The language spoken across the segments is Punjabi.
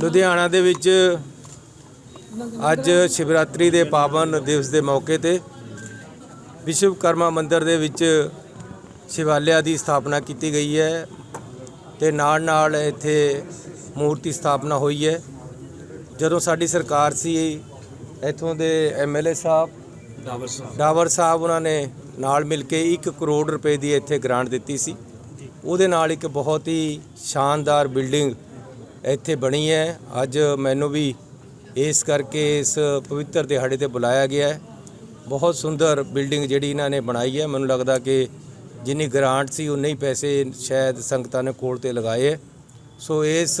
ਲੁਧਿਆਣਾ ਦੇ ਵਿੱਚ ਅੱਜ ਸ਼ਿਵਰਾਤਰੀ ਦੇ ਪਾਵਨ ਦਿਵਸ ਦੇ ਮੌਕੇ ਤੇ ਵਿਸ਼ਵਕਰਮਾ ਮੰਦਿਰ ਦੇ ਵਿੱਚ ਸ਼ਿਵਾਲਿਆ ਦੀ ਸਥਾਪਨਾ ਕੀਤੀ ਗਈ ਹੈ ਤੇ ਨਾਲ ਨਾਲ ਇੱਥੇ ਮੂਰਤੀ ਸਥਾਪਨਾ ਹੋਈ ਹੈ। ਜਦੋਂ ਸਾਡੀ ਸਰਕਾਰ ਸੀ ਇੱਥੋਂ ਦੇ ਐਮਐਲਏ ਸਾਹਿਬ ਡਾਵਰ ਸਾਹਿਬ। ਡਾਵਰ ਸਾਹਿਬ ਉਹਨਾਂ ਨੇ ਨਾਲ ਮਿਲ ਕੇ 1 ਕਰੋੜ ਰੁਪਏ ਦੀ ਇੱਥੇ ਗ੍ਰਾਂਟ ਦਿੱਤੀ ਸੀ। ਉਹਦੇ ਨਾਲ ਇੱਕ ਬਹੁਤ ਹੀ ਸ਼ਾਨਦਾਰ ਬਿਲਡਿੰਗ ਇੱਥੇ ਬਣੀ ਹੈ। ਅੱਜ ਮੈਨੂੰ ਵੀ ਇਸ ਕਰਕੇ ਇਸ ਪਵਿੱਤਰ ਦਿਹਾੜੇ ਤੇ ਬੁਲਾਇਆ ਗਿਆ ਹੈ। ਬਹੁਤ ਸੁੰਦਰ ਬਿਲਡਿੰਗ ਜਿਹੜੀ ਇਹਨਾਂ ਨੇ ਬਣਾਈ ਹੈ। ਮੈਨੂੰ ਲੱਗਦਾ ਕਿ ਜਿੰਨੀ ਗ੍ਰਾਂਟ ਸੀ, ਉਨੇ ਹੀ ਪੈਸੇ ਸ਼ਾਇਦ ਸੰਗਤਾਂ ਨੇ ਕੋਲ ਤੇ ਲਗਾਏ ਹੈ। ਸੋ ਇਸ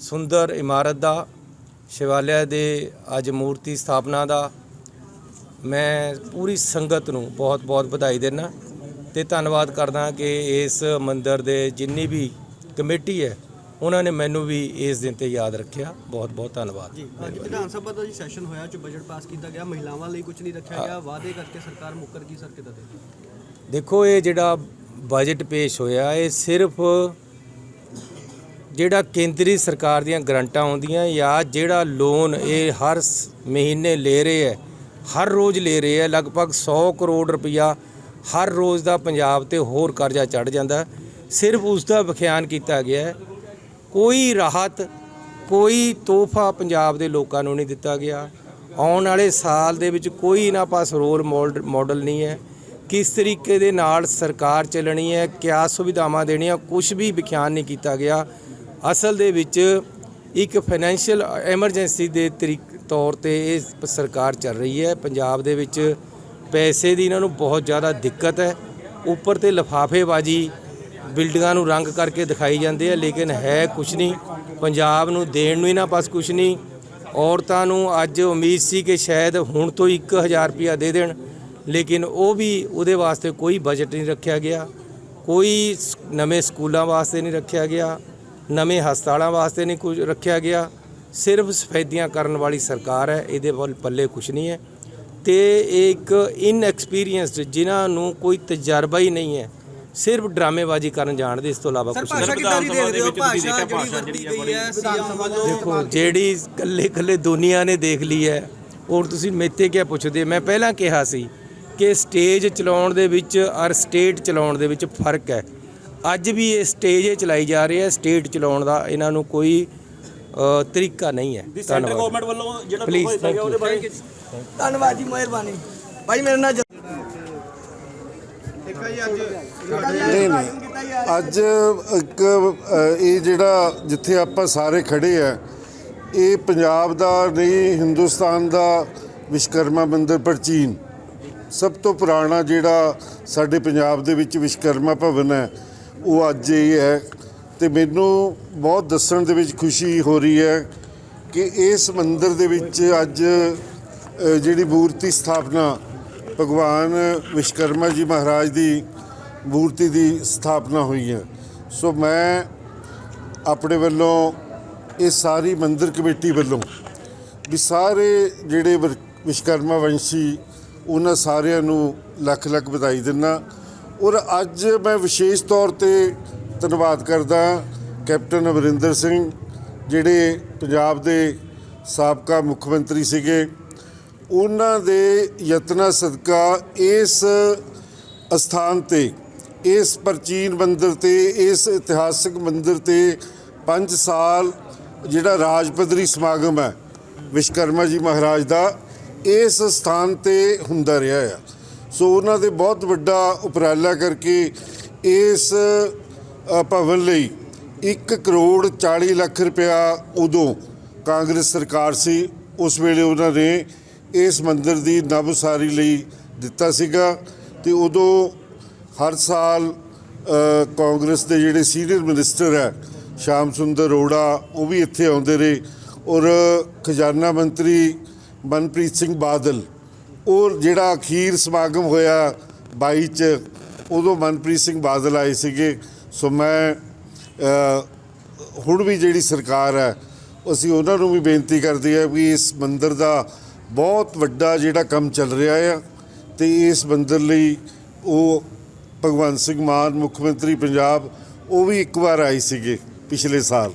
ਸੁੰਦਰ ਇਮਾਰਤ ਦਾ, ਸ਼ਿਵਾਲਿਆ ਦੇ ਅੱਜ ਮੂਰਤੀ ਸਥਾਪਨਾ ਦਾ ਮੈਂ ਪੂਰੀ ਸੰਗਤ ਨੂੰ ਬਹੁਤ-ਬਹੁਤ ਵਧਾਈ ਦਿੰਦਾ। ਤੇ ਧੰਨਵਾਦ ਕਰਦਾ ਕਿ ਇਸ ਮੰਦਿਰ ਦੇ ਜਿੰਨੀ ਵੀ ਕਮੇਟੀ ਹੈ ਉਹਨਾਂ ਨੇ ਮੈਨੂੰ ਵੀ ਇਸ ਦਿਨ ਤੇ ਯਾਦ ਰੱਖਿਆ। ਬਹੁਤ-ਬਹੁਤ ਧੰਨਵਾਦ। ਜੀ ਅੱਜ ਵਿਧਾਨ ਸਭਾ ਦਾ ਜੀ ਸੈਸ਼ਨ ਹੋਇਆ ਚ ਬਜਟ ਪਾਸ ਕੀਤਾ ਗਿਆ। ਮਹਿਲਾਵਾਂ ਲਈ ਕੁਝ ਨਹੀਂ ਰੱਖਿਆ ਗਿਆ। ਵਾਅਦੇ ਕਰਕੇ ਸਰਕਾਰ ਮੁੱਕਰ ਗਈ ਸਰ ਕਿਦਾਂ ਦੇ ਦੇਖੋ ਇਹ ਜਿਹੜਾ ਬਜਟ ਪੇਸ਼ ਹੋਇਆ ਇਹ ਸਿਰਫ ਜਿਹੜਾ ਕੇਂਦਰੀ ਸਰਕਾਰ ਦੀਆਂ ਗਰੰਟਾਂ ਆਉਂਦੀਆਂ ਜਾਂ ਜਿਹੜਾ ਲੋਨ ਇਹ ਹਰ ਮਹੀਨੇ ਲੈ ਰਹੇ ਹੈ ਹਰ ਰੋਜ਼ ਲੈ ਰਹੇ ਹੈ ਲਗਭਗ 100 ਕਰੋੜ ਰੁਪਇਆ ਹਰ ਰੋਜ਼ ਦਾ ਪੰਜਾਬ ਤੇ ਹੋਰ ਕਰਜ਼ਾ ਚੜ ਜਾਂਦਾ। ਸਿਰਫ ਉਸ ਦਾ ਵਿਖਿਆਨ ਕੀਤਾ ਗਿਆ ਹੈ ਕੋਈ ਰਾਹਤ, ਕੋਈ ਤੋਹਫਾ ਪੰਜਾਬ ਦੇ ਲੋਕਾਂ ਨੂੰ ਨਹੀਂ ਦਿੱਤਾ ਗਿਆ। ਆਉਣ ਵਾਲੇ ਸਾਲ ਦੇ ਵਿੱਚ ਕੋਈ ਇਹਨਾਂ ਪਾਸ ਰੋਲ ਮੋਡ- ਮਾਡਲ ਨਹੀਂ ਹੈ। ਕਿਸ ਤਰੀਕੇ ਦੇ ਨਾਲ ਸਰਕਾਰ ਚੱਲਣੀ ਹੈ, ਕਿਆ ਸੁਵਿਧਾਵਾਂ ਦੇਣੀਆਂ ਕੁਝ ਵੀ ਵਿਖਿਆਨ ਨਹੀਂ ਕੀਤਾ ਗਿਆ। ਅਸਲ ਦੇ ਵਿੱਚ ਇੱਕ ਫਾਈਨੈਂਸ਼ੀਅਲ ਐਮਰਜੈਂਸੀ ਦੇ ਤਰੀਕ, ਤੌਰ ਤੇ ਇਹ ਸਰਕਾਰ ਚੱਲ ਰਹੀ ਹੈ। ਪੰਜਾਬ ਦੇ ਵਿੱਚ ਪੈਸੇ ਦੀ ਇਹਨਾਂ ਨੂੰ ਬਹੁਤ ਜ਼ਿਆਦਾ ਦਿੱਕਤ ਹੈ। ਉੱਪਰ ਤੇ ਲਫਾਫੇਬਾਜ਼ੀ ਬਿਲਡਿੰਗਾਂ ਨੂੰ ਰੰਗ ਕਰਕੇ ਦਿਖਾਈ ਜਾਂਦੇ ਆ, ਲੇਕਿਨ ਹੈ ਕੁਛ ਨਹੀਂ। ਪੰਜਾਬ ਨੂੰ ਦੇਣ ਨੂੰ ਇਹਨਾਂ ਪਾਸ ਕੁਛ ਨਹੀਂ। ਔਰਤਾਂ ਨੂੰ ਅੱਜ ਉਮੀਦ ਸੀ ਕਿ ਸ਼ਾਇਦ ਹੁਣ ਤੋਂ 1000 ਰੁਪਇਆ ਦੇ ਦੇਣ, ਲੇਕਿਨ ਉਹ ਵੀ ਉਹਦੇ ਵਾਸਤੇ ਕੋਈ ਬਜਟ ਨਹੀਂ ਰੱਖਿਆ ਗਿਆ। ਕੋਈ ਨਵੇਂ ਸਕੂਲਾਂ ਵਾਸਤੇ ਨਹੀਂ ਰੱਖਿਆ ਗਿਆ। ਨਵੇਂ ਹਸਪਤਾਲਾਂ ਵਾਸਤੇ ਨਹੀਂ ਕੁਝ ਰੱਖਿਆ ਗਿਆ। ਸਿਰਫ ਸਫੈਦੀਆਂ ਕਰਨ ਵਾਲੀ ਸਰਕਾਰ ਹੈ, ਇਹਦੇ ਵੱਲ ਪੱਲੇ ਕੁਝ ਨਹੀਂ ਹੈ। ਤੇ ਇਹ ਇੱਕ ਇਨਐਕਸਪੀਰੀਅੰਸਡ ਜਿਨ੍ਹਾਂ ਨੂੰ ਕੋਈ ਤਜਰਬਾ ਹੀ ਨਹੀਂ ਹੈ। ਸਿਰਫ ਡਰਾਮੇਬਾਜ਼ੀ ਕਰਨ ਜਾਣਦੇ ਇਸ ਤੋਂ ਇਲਾਵਾ ਕੁਝ ਨਹੀਂ। ਭਾਸ਼ਾ ਕਿਦਾਂ ਦੀ ਦੇਖਦੇ ਹੋ? ਭਾਸ਼ਾ ਜਿਹੜੀ ਵਰਤੀ ਗਈ ਹੈ ਵਿਧਾਨ ਸਭਾ ਵੱਲੋਂ ਦੇਖੋ ਜਿਹੜੀ ਕੱਲੇ ਕੱਲੇ ਦੁਨੀਆ ਨੇ ਦੇਖ ਲਈ ਹੈ ਔਰ ਤੁਸੀਂ ਮੇਤੇ ਕਿਆ ਪੁੱਛਦੇ? ਮੈਂ ਪਹਿਲਾਂ ਕਿਹਾ ਸੀ ਕਿ ਸਟੇਜ ਚਲਾਉਣ ਦੇ ਵਿੱਚ ਔਰ ਸਟੇਟ ਚਲਾਉਣ ਦੇ ਵਿੱਚ ਫ਼ਰਕ ਹੈ। ਅੱਜ ਵੀ ਇਹ ਸਟੇਜ ਹੀ ਚਲਾਈ ਜਾ ਰਹੀ ਹੈ ਸਟੇਟ ਚਲਾਉਣ ਦਾ ਇਹਨਾਂ ਨੂੰ ਕੋਈ ਤਰੀਕਾ ਨਹੀਂ ਹੈ। ਸੈਂਟਰ ਧੰਨਵਾਦ। ਗਵਰਨਮੈਂਟ ਵੱਲੋਂ ਜਿਹੜਾ ਧੰਨਵਾਦ ਜੀ ਮਿਹਰਬਾਨੀ। ਭਾਈ ਮੇਰੇ ਨਾਲ ਨਹੀਂ ਨਹੀਂ। ਅੱਜ ਇੱਕ ਇਹ ਜਿਹੜਾ ਜਿੱਥੇ ਆਪਾਂ ਸਾਰੇ ਖੜੇ ਆ, ਇਹ ਪੰਜਾਬ ਦਾ ਨਹੀਂ, ਹਿੰਦੁਸਤਾਨ ਦਾ ਵਿਸ਼ਕਰਮਾ ਮੰਦਿਰ ਪ੍ਰਾਚੀਨ। ਸਭ ਤੋਂ ਪੁਰਾਣਾ ਜਿਹੜਾ ਸਾਡੇ ਪੰਜਾਬ ਦੇ ਵਿੱਚ ਵਿਸ਼ਕਰਮਾ ਭਵਨ ਹੈ, ਉਹ ਅੱਜ ਇਹ ਹੈ। ਤੇ ਮੈਨੂੰ ਬਹੁਤ ਦੱਸਣ ਦੇ ਵਿੱਚ ਖੁਸ਼ੀ ਹੋ ਰਹੀ ਹੈ ਕਿ ਇਸ ਮੰਦਿਰ ਦੇ ਵਿੱਚ ਅੱਜ ਜਿਹੜੀ ਮੂਰਤੀ ਸਥਾਪਨਾ ਭਗਵਾਨ ਵਿਸ਼ਕਰਮਾ ਜੀ ਮਹਾਰਾਜ ਦੀ ਮੂਰਤੀ ਦੀ ਸਥਾਪਨਾ ਹੋਈ ਹੈ। ਸੋ ਮੈਂ ਆਪਣੇ ਵੱਲੋਂ ਇਹ ਸਾਰੀ ਮੰਦਿਰ ਕਮੇਟੀ ਵੱਲੋਂ ਵੀ ਸਾਰੇ ਜਿਹੜੇ ਵਰ- ਵਿਸ਼ਕਰਮਾ ਵੰਸ਼ੀ, ਉਹਨਾਂ ਸਾਰਿਆਂ ਨੂੰ ਲੱਖ ਲੱਖ ਵਧਾਈ ਦਿੰਦਾ ਔਰ ਅੱਜ ਮੈਂ ਵਿਸ਼ੇਸ਼ ਤੌਰ ਤੇ ਧੰਨਵਾਦ ਕਰਦਾ ਕੈਪਟਨ ਅਮਰਿੰਦਰ ਸਿੰਘ, ਜਿਹੜੇ ਪੰਜਾਬ ਦੇ ਸਾਬਕਾ ਮੁੱਖ ਮੰਤਰੀ ਸੀਗੇ। ਉਹਨਾਂ ਦੇ ਯਤਨਾਂ ਸਦਕਾ ਇਸ ਅਸਥਾਨ ਤੇ, ਇਸ ਪ੍ਰਾਚੀਨ ਮੰਦਿਰ ਤੇ, ਇਸ ਇਤਿਹਾਸਕ ਮੰਦਿਰ ਤੇ 5 ਸਾਲ ਜਿਹੜਾ ਰਾਜ ਪੱਧਰੀ ਸਮਾਗਮ ਹੈ ਵਿਸ਼ਕਰਮਾ ਜੀ ਮਹਾਰਾਜ ਦਾ, ਇਸ ਸਥਾਨ ਤੇ ਹੁੰਦਾ ਰਿਹਾ ਆ। ਸੋ ਉਹਨਾਂ ਦੇ ਬਹੁਤ ਵੱਡਾ ਉਪਰਾਲਾ ਕਰਕੇ ਇਸ ਭਵਨ ਲਈ 1 ਕਰੋੜ 40 ਲੱਖ ਰੁਪਇਆ ਉਦੋਂ ਕਾਂਗਰਸ ਸਰਕਾਰ ਸੀ, ਉਸ ਵੇਲੇ ਉਹਨਾਂ ਨੇ ਇਸ ਮੰਦਿਰ ਦੀ ਨਵਸਾਰੀ ਲਈ ਦਿੱਤਾ ਸੀਗਾ ਤੇ ਉਦੋਂ ਹਰ ਸਾਲ ਕਾਂਗਰਸ ਦੇ ਜਿਹੜੇ ਸੀਨੀਅਰ ਮਿਨਿਸਟਰ ਹੈ, ਸ਼ਾਮ ਸੁੰਦਰ ਅਰੋੜਾ, ਉਹ ਵੀ ਇੱਥੇ ਆਉਂਦੇ ਰਹੇ ਔਰ ਖਜ਼ਾਨਾ ਮੰਤਰੀ ਮਨਪ੍ਰੀਤ ਸਿੰਘ ਬਾਦਲ ਔਰ ਜਿਹੜਾ ਅਖੀਰ ਸਮਾਗਮ ਹੋਇਆ 22 ਚ, ਉਦੋਂ ਮਨਪ੍ਰੀਤ ਸਿੰਘ ਬਾਦਲ ਆਏ ਸੀਗੇ। ਸੋ ਮੈਂ ਹੁਣ ਵੀ ਜਿਹੜੀ ਸਰਕਾਰ ਹੈ, ਅਸੀਂ ਉਹਨਾਂ ਨੂੰ ਵੀ ਬੇਨਤੀ ਕਰਦੇ ਆ ਵੀ ਇਸ ਮੰਦਿਰ ਦਾ ਬਹੁਤ ਵੱਡਾ ਜਿਹੜਾ ਕੰਮ ਚੱਲ ਰਿਹਾ ਆ ਤੇ ਇਸ ਮੰਦਰ ਲਈ ਉਹ ਭਗਵੰਤ ਸਿੰਘ ਮਾਨ, ਮੁੱਖ ਮੰਤਰੀ ਪੰਜਾਬ, ਉਹ ਵੀ ਇੱਕ ਵਾਰ ਆਏ ਸੀਗੇ ਪਿਛਲੇ ਸਾਲ।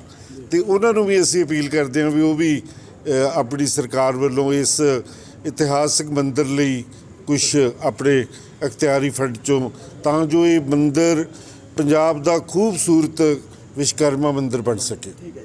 ਤੇ ਉਹਨਾਂ ਨੂੰ ਵੀ ਅਸੀਂ ਅਪੀਲ ਕਰਦੇ ਹਾਂ ਵੀ ਉਹ ਵੀ ਆਪਣੀ ਸਰਕਾਰ ਵੱਲੋਂ ਇਸ ਇਤਿਹਾਸਕ ਮੰਦਰ ਲਈ ਕੁਝ ਆਪਣੇ ਅਖਤਿਆਰੀ ਫੰਡ ਚੋਂ, ਤਾਂ ਜੋ ਇਹ ਮੰਦਰ ਪੰਜਾਬ ਦਾ ਖੂਬਸੂਰਤ ਵਿਸ਼ਵਕਰਮਾ ਮੰਦਰ ਬਣ ਸਕੇ। ਠੀਕ ਹੈ।